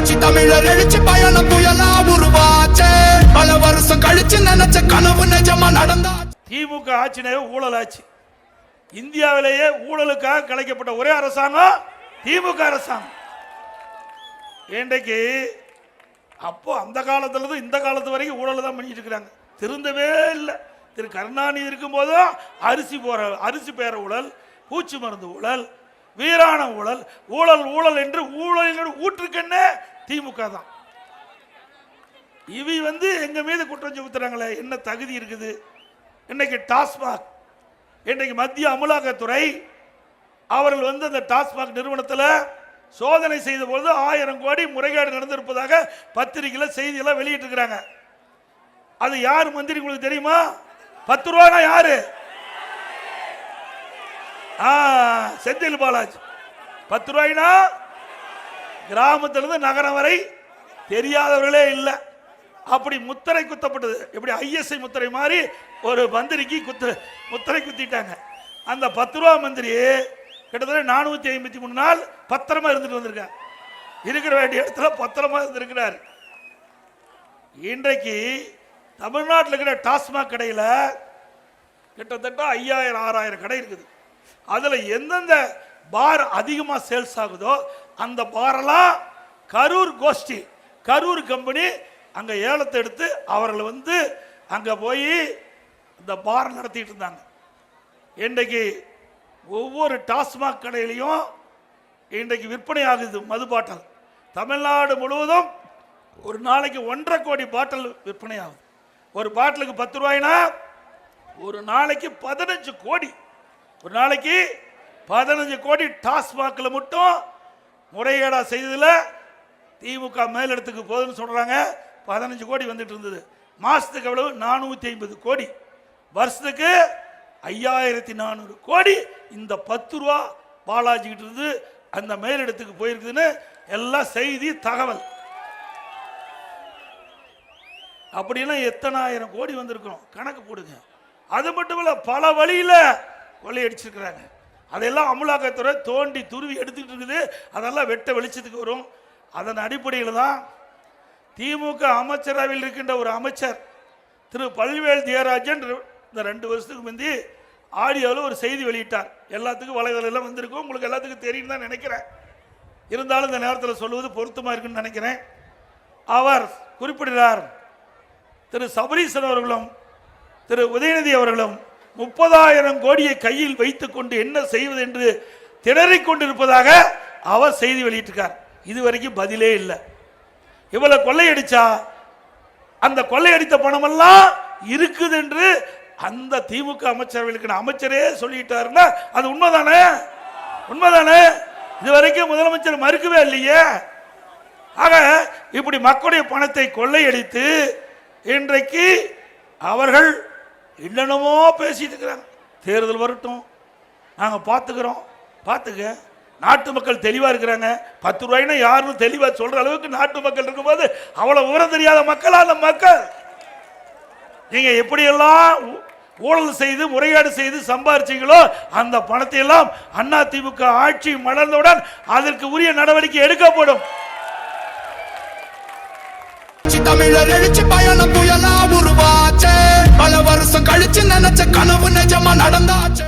புரட்சி தமிழர் எழுச்சி பயணம் புயலா உருவாச்சே. பல வருஷம் கழிச்சு நினைச்ச கனவு நிஜமா நடந்தா திமுக ஆட்சினவே ஊழல் ஆட்சி இந்தியாவிலேயே ஊழலுக்காக கலைக்கப்பட்ட ஒரே அரசாங்கம் திமுக அரசாங்கம். இன்றைக்கு அப்போ அந்த காலத்துல இருந்து இந்த காலத்து வரைக்கும் ஊழல் தான் பண்ணிட்டு இருக்கிறாங்க. திருந்தவே இல்லை. திரு கருணாநிதி இருக்கும்போதும் அரிசி போற அரிசி பேர ஊழல் பூச்சி மருந்து ஊழல் வீராண ஊழல் ஊழல் ஊழல் என்று ஊழல் ஊற்றுக்கண்ணே திமுக தான். இவி வந்து எங்க மீது குற்றம் சுமத்துறாங்களே என்ன தகுதி இருக்குது? இன்னைக்கு டாஸ்மாக் இன்றைக்கு மத்திய அமலாக்கத்துறை அவர்கள் வந்து அந்த டாஸ்மாக் நிறுவனத்தில் சோதனை செய்த பொழுது ஆயிரம் கோடி முறைகேடு நடந்திருப்பதாக பத்திரிகையில் செய்தியெல்லாம் வெளியிட்டிருக்கிறாங்க. அது யார் மந்திரி உங்களுக்கு தெரியுமா? பத்து ரூபானா யாரு? செந்தில் பாலாஜி. பத்து ரூபாய்னா கிராமத்திலிருந்து நகரம் வரை தெரியாதவர்களே இல்லை. அப்படி முத்திரை குத்தப்பட்டது. எப்படி ஐஎஸ்ஐ முத்திரை மாதிரி ஒரு மந்திரிக்கு குத்து முத்திரை குத்திட்டாங்க. அந்த பத்து ரூபா மந்திரி கிட்டத்தட்ட நானூற்றி ஐம்பத்தி மூணு நாள் பத்திரமா இருந்துட்டு வந்திருக்கார். இருக்கிற வேண்டிய இடத்துல பத்திரமா இருந்திருக்கிறார். இன்றைக்கு தமிழ்நாட்டில் இருக்கிற டாஸ்மாக் கடையில் கிட்டத்தட்ட ஐயாயிரம் ஆறாயிரம் கடை இருக்குது. அதில் எந்தெந்த பார் அதிகமாக சேல்ஸ் ஆகுதோ அந்த பாரெல்லாம் கரூர் கோஷ்டி கரூர் கம்பெனி அங்கே ஏலத்தை எடுத்து அவர்கள் வந்து அங்கே போய் இந்த பார் நடத்திட்டு இருந்தாங்க. இன்றைக்கு ஒவ்வொரு டாஸ்மாக் கடையிலையும் இன்றைக்கு விற்பனை ஆகுது மது பாட்டல். தமிழ்நாடு முழுவதும் ஒரு நாளைக்கு ஒன்றரை கோடி பாட்டில் விற்பனை ஆகுது. ஒரு பாட்டிலுக்கு பத்து ரூபாய்னா ஒரு நாளைக்கு பதினஞ்சு கோடி. ஒரு நாளைக்கு பதினஞ்சு கோடி டாஸ்மாகில் மட்டும் முறைகேடா செய்ததில் திமுக மேலிடத்துக்கு போகுதுன்னு சொல்றாங்க. பதினஞ்சு கோடி வந்துட்டு இருந்தது. மாசத்துக்கு எவ்வளவு? நானூற்றி ஐம்பது கோடி. வருஷத்துக்கு ஐயாயிரத்தி நானூறு கோடி இந்த பத்து ரூபா பாலாஜிக்கிட்டு இருந்து அந்த மேலிடத்துக்கு போயிருக்குதுன்னு எல்லாம் செய்தி தகவல். அப்படின்னா எத்தனாயிரம் கோடி வந்திருக்கணும் கணக்கு போடுங்க. அது மட்டும் இல்லை பல வழியில் கொள்ளையடிச்சிருக்கிறாங்க. அதெல்லாம் அமலாக்கத்துறை தோண்டி துருவி எடுத்துக்கிட்டு இருக்குது. அதெல்லாம் வெட்ட வெளிச்சத்துக்கு வரும். அதன் அடிப்படையில் தான் திமுக அமைச்சரவையில் இருக்கின்ற ஒரு அமைச்சர் திரு பல்வேல் தியராஜன் இந்த ரெண்டு வருஷத்துக்கு முந்தி ஆடியோவில் ஒரு செய்தி வெளியிட்டார். எல்லாத்துக்கும் வலைதளெல்லாம் வந்திருக்கும். உங்களுக்கு எல்லாத்துக்கும் தெரியும் தான் நினைக்கிறேன். இருந்தாலும் இந்த நேரத்தில் சொல்லுவது பொருத்தமாக இருக்குன்னு நினைக்கிறேன். அவர் குறிப்பிடுகிறார் திரு சபரீசன் அவர்களும் திரு உதயநிதி அவர்களும் முப்பதாயிரம் கோடியை கையில் வைத்துக்கொண்டு என்ன செய்வது என்று திணறிக் கொண்டிருப்பதாக அவர் செய்தி வெளியிட்டிருக்கார். இதுவரைக்கும் பதிலே இல்லை. இவ்வளவு கொள்ளையடிச்சா? அந்த கொள்ளையடித்த பணமெல்லாம் இருக்குது என்று அந்த திமுக அமைச்சரவைகளுக்கு அமைச்சரே சொல்லிட்டாருன்னா அது உண்மைதானே? உண்மைதானே? இதுவரைக்கும் முதலமைச்சர் மறுக்கவே இல்லையே. ஆக இப்படி மக்களுடைய பணத்தை கொள்ளையடித்து இன்றைக்கு அவர்கள் என்னென்னமோ பேசிட்டு இருக்கிறாங்க. தேர்தல் வரட்டும். நாங்கள் பார்த்துக்கிறோம் பார்த்துக்க நாட்டு மக்கள் தெளிவாக இருக்கிறாங்க. பத்து ரூபாய்னா யாரும் தெளிவாக சொல்கிற அளவுக்கு நாட்டு மக்கள் இருக்கும்போது அவ்வளோ விவரம் தெரியாத மக்களா அந்த மக்கள்? நீங்கள் எப்படியெல்லாம் ஊழல் செய்து முறைகேடு செய்து சம்பாரிச்சீங்களோ அந்த பணத்தை எல்லாம் அண்ணா திமுக ஆட்சி மலர்ந்தவுடன் அதற்கு உரிய நடவடிக்கை எடுக்கப்படும். தமிழர் எழுச்சி பயணம் புயலா வருஷம் கழிச்சு நினைச்ச கனவு நிஜமா நடந்தாச்சு.